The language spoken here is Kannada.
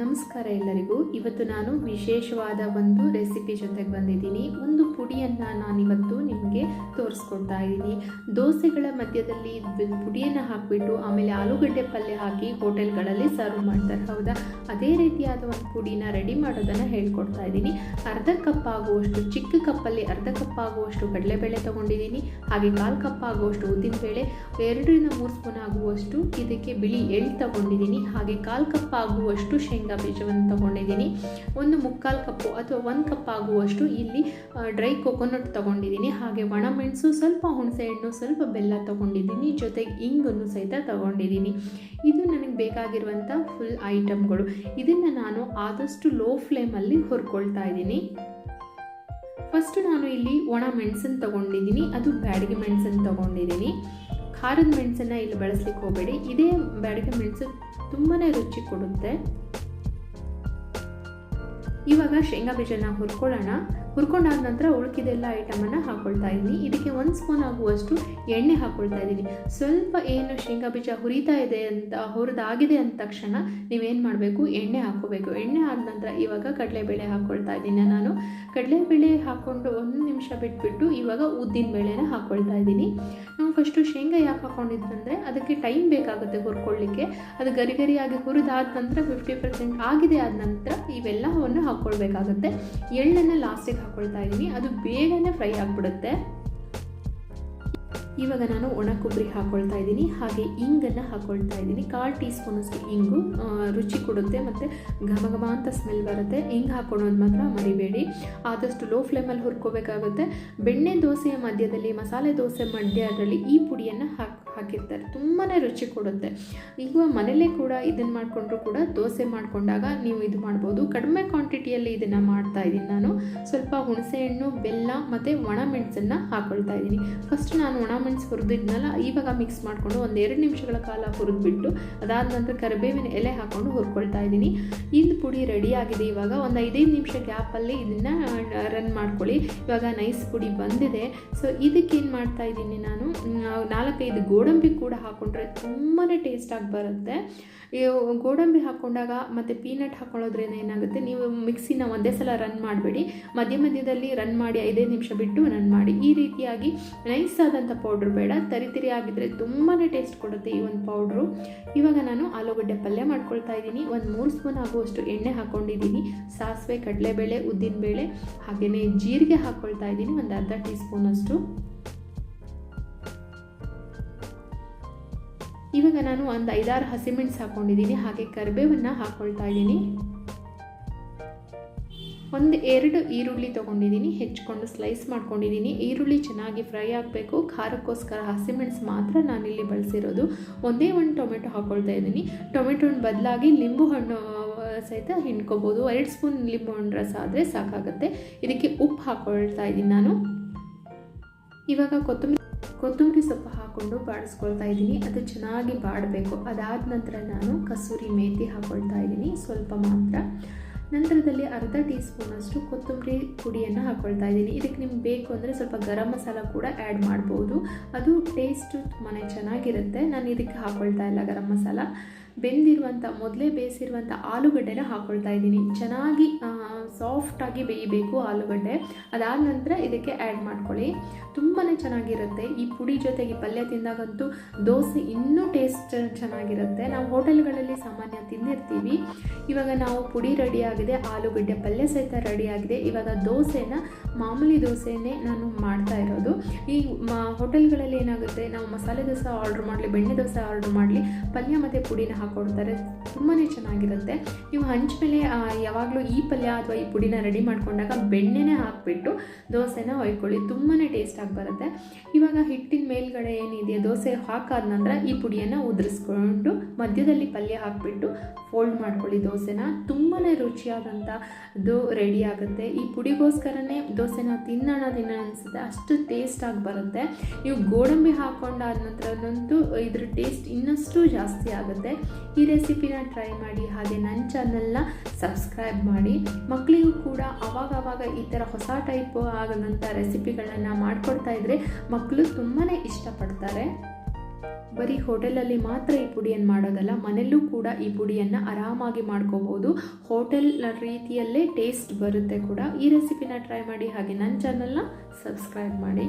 ನಮಸ್ಕಾರ ಎಲ್ಲರಿಗೂ. ಇವತ್ತು ನಾನು ವಿಶೇಷವಾದ ಒಂದು ರೆಸಿಪಿ ಜೊತೆಗೆ ಬಂದಿದ್ದೀನಿ. ಒಂದು ಪುಡಿಯನ್ನು ನಾನಿವತ್ತು ನಿಮಗೆ ತೋರಿಸ್ಕೊಡ್ತಾ ಇದ್ದೀನಿ. ದೋಸೆಗಳ ಮಧ್ಯದಲ್ಲಿ ಪುಡಿಯನ್ನು ಹಾಕಿಬಿಟ್ಟು, ಆಮೇಲೆ ಆಲೂಗಡ್ಡೆ ಪಲ್ಯ ಹಾಕಿ ಹೋಟೆಲ್ಗಳಲ್ಲಿ ಸರ್ವ್ ಮಾಡ್ತಾರೆ, ಹೌದಾ? ಅದೇ ರೀತಿಯಾದ ಒಂದು ಪುಡಿನ ರೆಡಿ ಮಾಡೋದನ್ನು ಹೇಳ್ಕೊಡ್ತಾ ಇದ್ದೀನಿ. ಅರ್ಧ ಕಪ್ ಆಗುವಷ್ಟು, ಚಿಕ್ಕ ಕಪ್ಪಲ್ಲಿ ಅರ್ಧ ಕಪ್ ಆಗುವಷ್ಟು ಕಡಲೆಬೇಳೆ ತೊಗೊಂಡಿದ್ದೀನಿ. ಹಾಗೆ ಕಾಲು ಕಪ್ ಆಗುವಷ್ಟು ಉದ್ದಿನಬೇಳೆ, ಎರಡರಿಂದ ಮೂರು ಸ್ಪೂನ್ ಆಗುವಷ್ಟು ಇದಕ್ಕೆ ಬಿಳಿ ಎಳ್ಳು ತಗೊಂಡಿದ್ದೀನಿ. ಹಾಗೆ ಕಾಲು ಕಪ್ ಆಗುವಷ್ಟು ಶೇಂಗಾ ಬೀಜವನ್ನು ತಗೊಂಡಿದ್ದೀನಿ. ಒಂದು ಮುಕ್ಕಾಲು ಕಪ್ಪು ಅಥವಾ ಒಂದು ಕಪ್ ಆಗುವಷ್ಟು ಇಲ್ಲಿ ಡ್ರೈ ಕೊಕೊನಟ್ ತೊಗೊಂಡಿದ್ದೀನಿ. ಹಾಗೆ ಒಣಮೆಣಸು, ಸ್ವಲ್ಪ ಹುಣಸೆ ಹಣ್ಣು, ಸ್ವಲ್ಪ ಬೆಲ್ಲ ತೊಗೊಂಡಿದ್ದೀನಿ. ಜೊತೆಗೆ ಇಂಗನ್ನು ಸಹಿತ ತಗೊಂಡಿದ್ದೀನಿ. ಇದು ನನಗೆ ಬೇಕಾಗಿರುವಂಥ ಫುಲ್ ಐಟಮ್ಗಳು ಇದನ್ನು ನಾನು ಆದಷ್ಟು ಲೋ ಫ್ಲೇಮಲ್ಲಿ ಹುರ್ಕೊಳ್ತಾ ಇದ್ದೀನಿ. ಫಸ್ಟು ನಾನು ಇಲ್ಲಿ ಒಣ ಮೆಣಸನ್ನು ತೊಗೊಂಡಿದ್ದೀನಿ. ಅದು ಬ್ಯಾಡಿಗೆ ಮೆಣಸನ್ನು ತೊಗೊಂಡಿದ್ದೀನಿ. ಖಾರದ ಮೆಣಸನ್ನು ಇಲ್ಲಿ ಬಳಸ್ಲಿಕ್ಕೆ ಹೋಗಬೇಡಿ. ಇದೇ ಬ್ಯಾಡಿಗೆ ಮೆಣಸು ತುಂಬಾ ರುಚಿ ಕೊಡುತ್ತೆ. ಇವಾಗ ಶೇಂಗಾ ಬೀಜನ ಹುರ್ಕೊಳ್ಳೋಣ. ಹುರ್ಕೊಂಡಾದ ನಂತರ ಉಳ್ಕಿದೆಲ್ಲ ಐಟಮನ್ನು ಹಾಕ್ಕೊಳ್ತಾ ಇದ್ದೀನಿ. ಇದಕ್ಕೆ ಒಂದು ಸ್ಪೂನ್ ಆಗುವಷ್ಟು ಎಣ್ಣೆ ಹಾಕ್ಕೊಳ್ತಾ ಇದ್ದೀನಿ. ಸ್ವಲ್ಪ ಏನು ಶೇಂಗಾ ಬೀಜ ಹುರಿತಾ ಇದೆ ಅಂತ, ಹುರಿದಾಗಿದೆ ಅಂದ ತಕ್ಷಣ ನೀವೇನು ಮಾಡಬೇಕು? ಎಣ್ಣೆ ಹಾಕೋಬೇಕು ಎಣ್ಣೆ ಆದ ನಂತರ ಇವಾಗ ಕಡಲೆಬೇಳೆ ಹಾಕ್ಕೊಳ್ತಾ ಇದ್ದೀನಿ ನಾನು. ಕಡಲೆಬೇಳೆ ಹಾಕ್ಕೊಂಡು ಒಂದು ನಿಮಿಷ ಬಿಟ್ಬಿಟ್ಟು ಇವಾಗ ಉದ್ದಿನ ಬೇಳೆನ ಹಾಕ್ಕೊಳ್ತಾ ಇದ್ದೀನಿ. ನಾವು ಫಸ್ಟು ಶೇಂಗಾ ಯಾಕೆ ಹಾಕೊಂಡಿದ್ರಂದರೆ ಅದಕ್ಕೆ ಟೈಮ್ ಬೇಕಾಗುತ್ತೆ ಹುರ್ಕೊಳ್ಳಿಕ್ಕೆ. ಅದು ಗರಿ ಗರಿಯಾಗಿ ಹುರಿದಾದ ನಂತರ ಫಿಫ್ಟಿ ಪರ್ಸೆಂಟ್ ಆಗಿದೆ ಆದ ನಂತರ ಇವೆಲ್ಲವನ್ನು ಹಾಕ್ಕೊಳ್ಬೇಕಾಗುತ್ತೆ ಎಳ್ಳನ್ನು ಲಾಸ್ಟಿಗೆ ಹಾಕ್ಕೊಳ್ತಾ ಇದ್ದೀನಿ. ಅದು ಬೇಗನೆ ಫ್ರೈ ಆಗಿಬಿಡುತ್ತೆ. ಇವಾಗ ನಾನು ಒಣ ಕೊಬ್ಬರಿ ಹಾಕ್ಕೊಳ್ತಾ ಇದ್ದೀನಿ. ಹಾಗೆ ಇಂಗನ್ನು ಹಾಕ್ಕೊಳ್ತಾ ಇದ್ದೀನಿ. ಕಾಲು ಟೀ ಸ್ಪೂನಷ್ಟು ಇಂಗು ರುಚಿ ಕೊಡುತ್ತೆ ಮತ್ತು ಘಮ ಘಮ ಅಂತ ಸ್ಮೆಲ್ ಬರುತ್ತೆ. ಇಂಗು ಹಾಕ್ಕೊಳೋದು ಮಾತ್ರ ಮರಿಬೇಡಿ. ಆದಷ್ಟು ಲೋ ಫ್ಲೇಮಲ್ಲಿ ಹುರ್ಕೋಬೇಕಾಗುತ್ತೆ. ಬೆಣ್ಣೆ ದೋಸೆಯ ಮಧ್ಯದಲ್ಲಿ, ಮಸಾಲೆ ದೋಸೆ ಮಧ್ಯದಲ್ಲಿ ಈ ಪುಡಿಯನ್ನು ಹಾಕಿ ಹಾಕಿರ್ತಾರೆ. ತುಂಬಾ ರುಚಿ ಕೊಡುತ್ತೆ. ಈಗ ಮನೇಲೇ ಕೂಡ ಇದನ್ನು ಮಾಡಿಕೊಂಡ್ರು ಕೂಡ ದೋಸೆ ಮಾಡಿಕೊಂಡಾಗ ನೀವು ಇದು ಮಾಡ್ಬೋದು. ಕಡಿಮೆ ಕ್ವಾಂಟಿಟಿಯಲ್ಲಿ ಇದನ್ನು ಮಾಡ್ತಾ ಇದ್ದೀನಿ ನಾನು. ಸ್ವಲ್ಪ ಹುಣಸೆಹಣ್ಣು ಬೆಲ್ಲ ಮತ್ತು ಒಣ ಮೆಣಸನ್ನು ಹಾಕ್ಕೊಳ್ತಾ ಇದ್ದೀನಿ. ಫಸ್ಟ್ ನಾನು ಒಣ ಮೆಣಸು ಹುರಿದಿದ್ನಲ್ಲ, ಇವಾಗ ಮಿಕ್ಸ್ ಮಾಡಿಕೊಂಡು ಒಂದು ಎರಡು ನಿಮಿಷಗಳ ಕಾಲ ಹುರಿದ್ಬಿಟ್ಟು ಅದಾದ ನಂತರ ಕರಿಬೇವಿನ ಎಲೆ ಹಾಕ್ಕೊಂಡು ಹುರ್ಕೊಳ್ತಾ ಇದ್ದೀನಿ. ಇದು ಪುಡಿ ರೆಡಿ ಆಗಿದೆ ಇವಾಗ. ಒಂದು ಐದೈದು ನಿಮಿಷ ಗ್ಯಾಪಲ್ಲಿ ಇದನ್ನು ರನ್ ಮಾಡ್ಕೊಳ್ಳಿ. ಇವಾಗ ನೈಸ್ ಪುಡಿ ಬಂದಿದೆ. ಸೊ ಇದಕ್ಕೇನು ಮಾಡ್ತಾ ಇದ್ದೀನಿ ನಾನು? ನಾಲ್ಕೈದು ನಾಲ್ಕೈದು ಗೋಡಂಬಿ ಕೂಡ ಹಾಕ್ಕೊಂಡ್ರೆ ತುಂಬಾ ಟೇಸ್ಟಾಗಿ ಬರುತ್ತೆ. ಈ ಗೋಡಂಬಿ ಹಾಕ್ಕೊಂಡಾಗ ಮತ್ತು ಪೀನಟ್ ಹಾಕ್ಕೊಳ್ಳೋದ್ರಿಂದ ಏನಾಗುತ್ತೆ, ನೀವು ಮಿಕ್ಸಿನ ಒಂದೇ ಸಲ ರನ್ ಮಾಡಬೇಡಿ. ಮಧ್ಯ ಮಧ್ಯದಲ್ಲಿ ರನ್ ಮಾಡಿ ಐದೈದು ನಿಮಿಷ ಬಿಟ್ಟು ರನ್ ಮಾಡಿ. ಈ ರೀತಿಯಾಗಿ ನೈಸ್ ಆದಂಥ ಪೌಡ್ರ್ ಬೇಡ. ತರಿ ಆಗಿದ್ದರೆ ತುಂಬಾ ಟೇಸ್ಟ್ ಕೊಡುತ್ತೆ ಈ ಒಂದು ಪೌಡ್ರು ಇವಾಗ ನಾನು ಆಲೂಗಡ್ಡೆ ಪಲ್ಯ ಮಾಡ್ಕೊಳ್ತಾ ಇದ್ದೀನಿ. ಒಂದು ಮೂರು ಸ್ಪೂನ್ ಆಗುವಷ್ಟು ಎಣ್ಣೆ ಹಾಕ್ಕೊಂಡಿದ್ದೀನಿ ಸಾಸಿವೆ, ಕಡಲೆಬೇಳೆ, ಉದ್ದಿನಬೇಳೆ ಹಾಗೆಯೇ ಜೀರಿಗೆ ಹಾಕ್ಕೊಳ್ತಾ ಇದ್ದೀನಿ. ಒಂದು ಅರ್ಧ ಟೀ ಸ್ಪೂನಷ್ಟು ಇವಾಗ ನಾನು ಒಂದು ಐದಾರು ಹಸಿಮೆಣ್ಸು ಹಾಕ್ಕೊಂಡಿದ್ದೀನಿ ಹಾಗೆ ಕರಿಬೇವನ್ನು ಹಾಕ್ಕೊಳ್ತಾ ಇದ್ದೀನಿ. ಒಂದು ಎರಡು ಈರುಳ್ಳಿ ತೊಗೊಂಡಿದ್ದೀನಿ ಹೆಚ್ಚಿಕೊಂಡು ಸ್ಲೈಸ್ ಮಾಡ್ಕೊಂಡಿದ್ದೀನಿ. ಈರುಳ್ಳಿ ಚೆನ್ನಾಗಿ ಫ್ರೈ ಆಗಬೇಕು. ಖಾರಕ್ಕೋಸ್ಕರ ಹಸಿಮೆಣಸು ಮಾತ್ರ ನಾನಿಲ್ಲಿ ಬಳಸಿರೋದು. ಒಂದೇ ಒಂದು ಟೊಮೆಟೊ ಹಾಕ್ಕೊಳ್ತಾ ಇದ್ದೀನಿ. ಟೊಮೆಟೊನ ಬದಲಾಗಿ ಲಿಂಬು ಹಣ್ಣು ಸಹಿತ ಹಿಂಡ್ಕೋಬೋದು. ಎರಡು ಸ್ಪೂನ್ ಲಿಂಬು ಹಣ್ಣು ರಸ ಆದರೆ ಸಾಕಾಗುತ್ತೆ. ಇದಕ್ಕೆ ಉಪ್ಪು ಹಾಕ್ಕೊಳ್ತಾ ಇದ್ದೀನಿ ನಾನು. ಇವಾಗ ಕೊತ್ತಂಬರಿ ಕೊತ್ತಂಬರಿ ಸೊಪ್ಪು ಹಾಕ್ಕೊಂಡು ಬಾಡಿಸ್ಕೊಳ್ತಾ ಇದ್ದೀನಿ. ಅದು ಚೆನ್ನಾಗಿ ಬಾಡಬೇಕು. ಅದಾದ ನಂತರ ನಾನು ಕಸೂರಿ ಮೇಥಿ ಹಾಕ್ಕೊಳ್ತಾ ಇದ್ದೀನಿ. ಸ್ವಲ್ಪ ಮಾತ್ರ. ನಂತರದಲ್ಲಿ ಅರ್ಧ ಟೀ ಸ್ಪೂನಷ್ಟು ಕೊತ್ತಂಬರಿ ಪುಡಿಯನ್ನು ಹಾಕ್ಕೊಳ್ತಾ ಇದ್ದೀನಿ. ಇದಕ್ಕೆ ನಿಮ್ಗೆ ಬೇಕು ಅಂದರೆ ಸ್ವಲ್ಪ ಗರಂ ಮಸಾಲ ಕೂಡ ಆ್ಯಡ್ ಮಾಡ್ಬೋದು. ಅದು ಟೇಸ್ಟು ತುಂಬಾ ಚೆನ್ನಾಗಿರುತ್ತೆ. ನಾನು ಇದಕ್ಕೆ ಹಾಕ್ಕೊಳ್ತಾ ಇಲ್ಲ ಗರಂ ಮಸಾಲ. ಬೆಂದಿರುವಂಥ ಮೊದಲೇ ಬೇಯಿಸಿರುವಂಥ ಆಲೂಗಡ್ಡೆನ ಹಾಕ್ಕೊಳ್ತಾ ಇದ್ದೀನಿ. ಚೆನ್ನಾಗಿ ಸಾಫ್ಟಾಗಿ ಬೇಯಬೇಕು ಆಲೂಗಡ್ಡೆ. ಅದಾದ ನಂತರ ಇದಕ್ಕೆ ಆ್ಯಡ್ ಮಾಡ್ಕೊಳ್ಳಿ. ತುಂಬಾ ಚೆನ್ನಾಗಿರುತ್ತೆ. ಈ ಪುಡಿ ಜೊತೆಗೆ ಪಲ್ಯ ತಿಂದಾಗಂತೂ ದೋಸೆ ಇನ್ನೂ ಟೇಸ್ಟ್ ಚೆನ್ನಾಗಿರುತ್ತೆ. ನಾವು ಹೋಟೆಲ್ಗಳಲ್ಲಿ ಸಾಮಾನ್ಯ ತಿಂದಿರ್ತೀವಿ. ಇವಾಗ ನಾವು ಪುಡಿ ರೆಡಿಯಾಗಿದೆ ಆಲೂಗಡ್ಡೆ ಪಲ್ಯ ಸಹಿತ ರೆಡಿಯಾಗಿದೆ ಇವಾಗ ದೋಸೆನ, ಮಾಮೂಲಿ ದೋಸೆನೇ ನಾನು ಮಾಡ್ತಾ ಇರೋದು. ಈ, ಮಾ, ಹೋಟೆಲ್ಗಳಲ್ಲಿ ಏನಾಗುತ್ತೆ, ನಾವು ಮಸಾಲೆ ದೋಸೆ ಆರ್ಡ್ರ್ ಮಾಡಲಿ, ಬೆಣ್ಣೆ ದೋಸೆ ಆರ್ಡ್ರ್ ಮಾಡಲಿ, ಪಲ್ಯ ಮತ್ತು ಪುಡಿನ ಹಾಕ್ಕೊಡ್ತಾರೆ ತುಂಬಾ ಚೆನ್ನಾಗಿರುತ್ತೆ. ನೀವು ಹಂಚ್ಮೇಲೆ ಯಾವಾಗಲೂ ಈ ಪಲ್ಯ ಅಥವಾ ಈ ಪುಡಿನ ರೆಡಿ ಮಾಡ್ಕೊಂಡಾಗ ಬೆಣ್ಣೆನೇ ಹಾಕಿಬಿಟ್ಟು ದೋಸೆನ ಹೊಯ್ಕೊಳ್ಳಿ ತುಂಬಾ ಟೇಸ್ಟಾಗಿ ಬರುತ್ತೆ. ಇವಾಗ ಹಿಟ್ಟಿನ ಮೇಲ್ಗಡೆ ಏನಿದೆ ದೋಸೆ ಹಾಕಾದ ನಂತರ ಈ ಪುಡಿಯನ್ನು ಉದುರಿಸ್ಕೊಂಡು ಮಧ್ಯದಲ್ಲಿ ಪಲ್ಯ ಹಾಕಿಬಿಟ್ಟು ಫೋಲ್ಡ್ ಮಾಡ್ಕೊಳ್ಳಿ ದೋಸೆನ. ತುಂಬಾ ರುಚಿಯಾದಂಥ ದೋ ರೆಡಿ ಆಗುತ್ತೆ. ಈ ಪುಡಿಗೋಸ್ಕರನೇ ದೋಸೆನ ತಿನ್ನೋಣ ತಿನ್ನೋಣ ಅನಿಸುತ್ತೆ. ಅಷ್ಟು ಟೇಸ್ಟಾಗಿ ಬರುತ್ತೆ. ನೀವು ಗೋಡಂಬಿ ಹಾಕ್ಕೊಂಡಾದ ನಂತರದಂತೂ ಇದ್ರ ಟೇಸ್ಟ್ ಇನ್ನಷ್ಟು ಜಾಸ್ತಿ ಆಗುತ್ತೆ. ಈ ರೆಸಿಪಿನ ಟ್ರೈ ಮಾಡಿ, ಹಾಗೆ ನನ್ನ ಚಾನಲ್ನ ಸಬ್ಸ್ಕ್ರೈಬ್ ಮಾಡಿ. ಮಕ್ಕಳಿಗೂ ಕೂಡ ಅವಾಗವಾಗ ಅವಾಗ ಈ ಥರ ಹೊಸ ಟೈಪ್ ಆಗದಂಥ ರೆಸಿಪಿಗಳನ್ನು ಮಾಡಿಕೊಡ್ತಾ ಇದ್ದರೆ ಮಕ್ಕಳು ತುಂಬಾ ಇಷ್ಟಪಡ್ತಾರೆ. ಬರೀ ಹೋಟೆಲಲ್ಲಿ ಮಾತ್ರ ಈ ಪುಡಿಯನ್ನು ಮಾಡೋದಲ್ಲ, ಮನೆಯಲ್ಲೂ ಕೂಡ ಈ ಪುಡಿಯನ್ನು ಆರಾಮಾಗಿ ಮಾಡ್ಕೋಬೋದು. ಹೋಟೆಲ್ ರೀತಿಯಲ್ಲೇ ಟೇಸ್ಟ್ ಬರುತ್ತೆ ಕೂಡ. ಈ ರೆಸಿಪಿನ ಟ್ರೈ ಮಾಡಿ, ಹಾಗೆ ನನ್ನ ಚಾನಲ್ನ ಸಬ್ಸ್ಕ್ರೈಬ್ ಮಾಡಿ.